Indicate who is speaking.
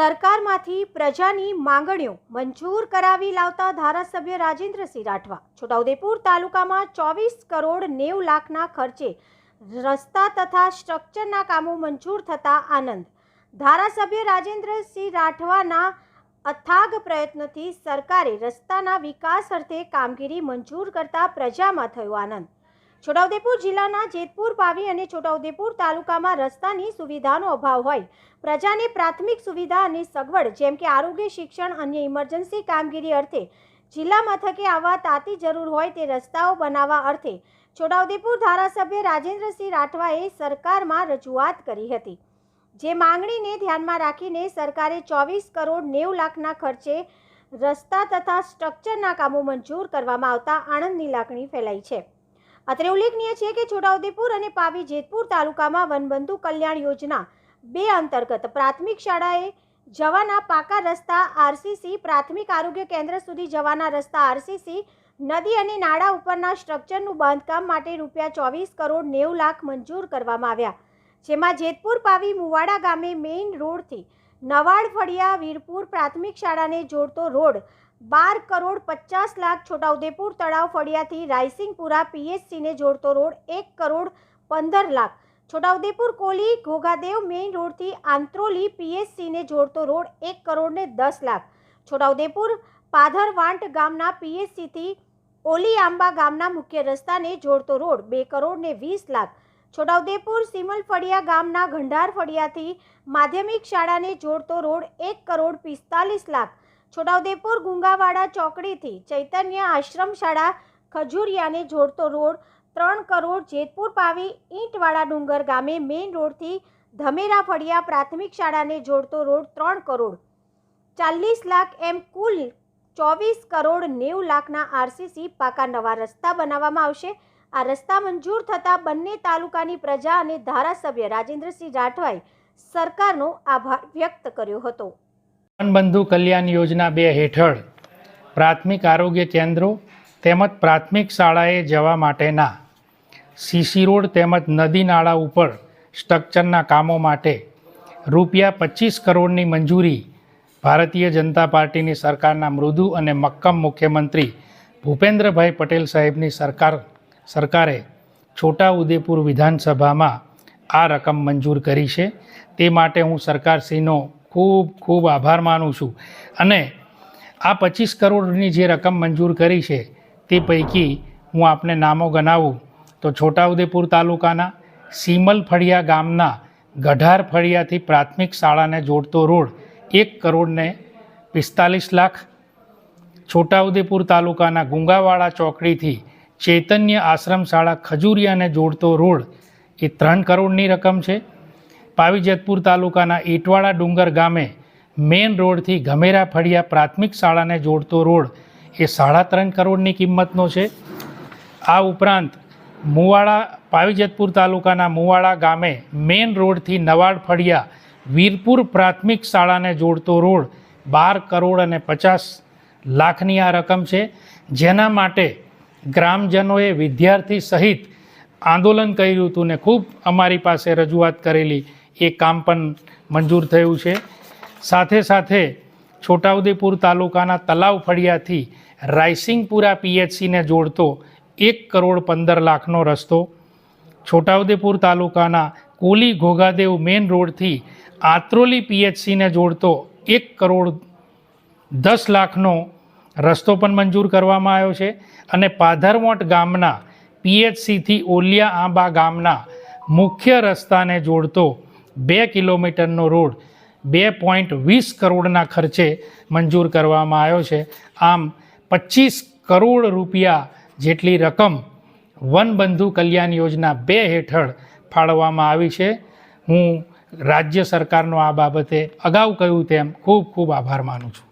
Speaker 1: સરકારમાંથી પ્રજાની માંગણીઓ મંજૂર કરાવી લાવતા ધારાસભ્ય રાજેન્દ્રસિંહ રાઠવા. છોટાઉદેપુર તાલુકામાં ચોવીસ કરોડ નેવું લાખના ખર્ચે રસ્તા તથા સ્ટ્રક્ચરના કામો મંજૂર થતા આનંદ. ધારાસભ્ય રાજેન્દ્રસિંહ રાઠવાના અથાગ પ્રયત્નથી સરકારે રસ્તાના વિકાસ અર્થે કામગીરી મંજૂર કરતા પ્રજામાં થયો આનંદ. છોટાઉદેપુર જિલ્લાના જેતપુર પાવી અને છોટાઉદેપુર તાલુકામાં રસ્તાની સુવિધાનો અભાવ હોય. પ્રજાને પ્રાથમિક સુવિધા અને સગવડ, જેમ કે આરોગ્ય, શિક્ષણ, અન્ય ઇમરજન્સી કામગીરી અર્થે જિલ્લા મથકે આવવા તાતી જરૂર હોય તે રસ્તાઓ બનાવવા અર્થે છોટાઉદેપુર ધારાસભ્ય રાજેન્દ્રસિંહ રાઠવાએ સરકારમાં રજૂઆત કરી હતી. જે માંગણીને ધ્યાનમાં રાખીને સરકારે ચોવીસ કરોડ નેવું લાખના ખર્ચે રસ્તા તથા સ્ટ્રક્ચરના કામો મંજૂર કરવામાં આવતા આનંદની લાગણી ફેલાઈ છે. અત્રે ઉલ્લેખનીય છે કે છોટાઉદેપુર અને પાવી જેતપુર તાલુકામાં વનબંધુ કલ્યાણ યોજના બે અંતર્ગત પ્રાથમિક શાળાએ જવાના પાકા રસ્તા આરસીસી, પ્રાથમિક આરોગ્ય કેન્દ્ર સુધી જવાના રસ્તા આરસીસી, નદી અને નાળા ઉપરના સ્ટ્રક્ચરનું બાંધકામ માટે રૂપિયા ચોવીસ કરોડ નેવું લાખ મંજૂર કરવામાં આવ્યા. જેમાં જેતપુર, પાવી, મુવાડા ગામે મેઇન રોડથી નવાડ ફળિયા વીરપુર પ્રાથમિક શાળાને જોડતો રોડ બાર કરોડ પચાસ લાખ છોટાઉદેપુર તળાવ ફળિયાથી રાયસિંગપુરા પીએચસીને જોડતો રોડ એક કરોડ પંદર લાખ. છોટાઉદેપુર કોલી ઘોઘાદેવ મેઇન રોડથી આંત્રોલી પીએચસીને જોડતો રોડ એક કરોડને દસ લાખ. છોટાઉદેપુર પાધરવાંટ ગામના પીએચસીથી ઓલી આંબા ગામના મુખ્ય રસ્તાને જોડતો રોડ બે કરોડ ને વીસ લાખ. છોટાઉદેપુર સિમલફળિયા ગામના ગંઢાર ફળિયાથી માધ્યમિક શાળાને જોડતો રોડ એક કરોડ પિસ્તાલીસ લાખ. છોટાઉદેપુર ગુંગાવાડા ચોકડીથી ચૈતન્ય આશ્રમ શાળા ખજુરિયાને જોડતો રોડ ત્રણ કરોડ જેતપુર પાવી ઈંટવાળા ડુંગર ગામે મેઇન રોડથી ધમેરા ફળિયા પ્રાથમિક શાળાને જોડતો રોડ ત્રણ કરોડ. ચાલીસ લાખ એમ કુલ ચોવીસ કરોડ નેવું લાખના આરસીસી પાકા નવા રસ્તા બનાવવામાં આવશે. આ રસ્તા મંજૂર થતાં બંને તાલુકાની પ્રજા અને ધારાસભ્ય રાજેન્દ્રસિંહ રાઠવાએ સરકારનો આભાર વ્યક્ત કર્યો હતો.
Speaker 2: વનબંધુ કલ્યાણ યોજના બે હેઠળ પ્રાથમિક આરોગ્ય કેન્દ્રો તેમજ પ્રાથમિક શાળાએ જવા માટેના સીસી રોડ તેમજ નદી નાળા ઉપર સ્ટ્રક્ચરના કામો માટે રૂપિયા પચીસ કરોડની મંજૂરી ભારતીય જનતા પાર્ટીની સરકારના મૃદુ અને મક્કમ મુખ્યમંત્રી ભૂપેન્દ્રભાઈ પટેલ સાહેબની સરકાર સરકારે છોટા ઉદેપુર વિધાનસભામાં આ રકમ મંજૂર કરી છે. તે માટે હું સરકારશ્રીનો ખૂબ ખૂબ આભાર માનું છું. અને આ પચીસ કરોડની જે રકમ મંજૂર કરી છે, તે પૈકી હું આપને નામો ગણાવું. તો છોટાઉદેપુર તાલુકાના સીમલ ફળિયા ગામના ગઢાર ફળિયાથી પ્રાથમિક શાળાને જોડતો રોડ એક કરોડને પિસ્તાલીસ લાખ. છોટાઉદેપુર તાલુકાના ગુંગાવાડા ચોકડીથી ચૈતન્ય આશ્રમ શાળા ખજુરિયાને જોડતો રોડ એ ત્રણ કરોડની રકમ છે. પાવીજતપુર તાલુકાના ઈટવાડા ડુંગર ગામે મેઇન રોડથી ગમેરા ફળિયા પ્રાથમિક શાળાને જોડતો રોડ એ સાડા ત્રણ કરોડની કિંમતનો છે. આ ઉપરાંત મુવાડા, પાવીજતપુર તાલુકાના મુવાડા ગામે મેઇન રોડથી નવાડ ફળિયા વીરપુર પ્રાથમિક શાળાને જોડતો રોડ બાર કરોડ અને પચાસ લાખની આ રકમ છે. જેના માટે ગ્રામજનોએ વિદ્યાર્થી સહિત આંદોલન કર્યું હતું ને ખૂબ અમારી પાસે રજૂઆત કરેલી એ કામ પણ મંજૂર થયું છે. સાથે સાથે છોટાઉદેપુર તાલુકાના તલાવ ફળિયાથી રાયસિંગપુરા પીએચસીને જોડતો એક કરોડ પંદર લાખનો રસ્તો, છોટાઉદેપુર તાલુકાના કોલી ઘોઘાદેવ મેઇન રોડથી આત્રોલી પીએચસીને જોડતો એક કરોડ દસ લાખનો રસ્તો પણ મંજૂર કરવામાં આવ્યો છે અને પાધરવોટ ગામના પીએચસીથી ઓલિયા આંબા ગામના મુખ્ય રસ્તાને જોડતો બે કિલોમીટરનો રોડ બે પોઈન્ટ વીસ કરોડના ખર્ચે મંજૂર કરવામાં આવ્યો છે. આમ પચીસ કરોડ રૂપિયા જેટલી રકમ વનબંધુ કલ્યાણ યોજના બે હેઠળ ફાળવવામાં આવી છે. હું રાજ્ય સરકારનો આ બાબતે અગાઉ કહ્યું તેમ ખૂબ ખૂબ આભાર માનું છું.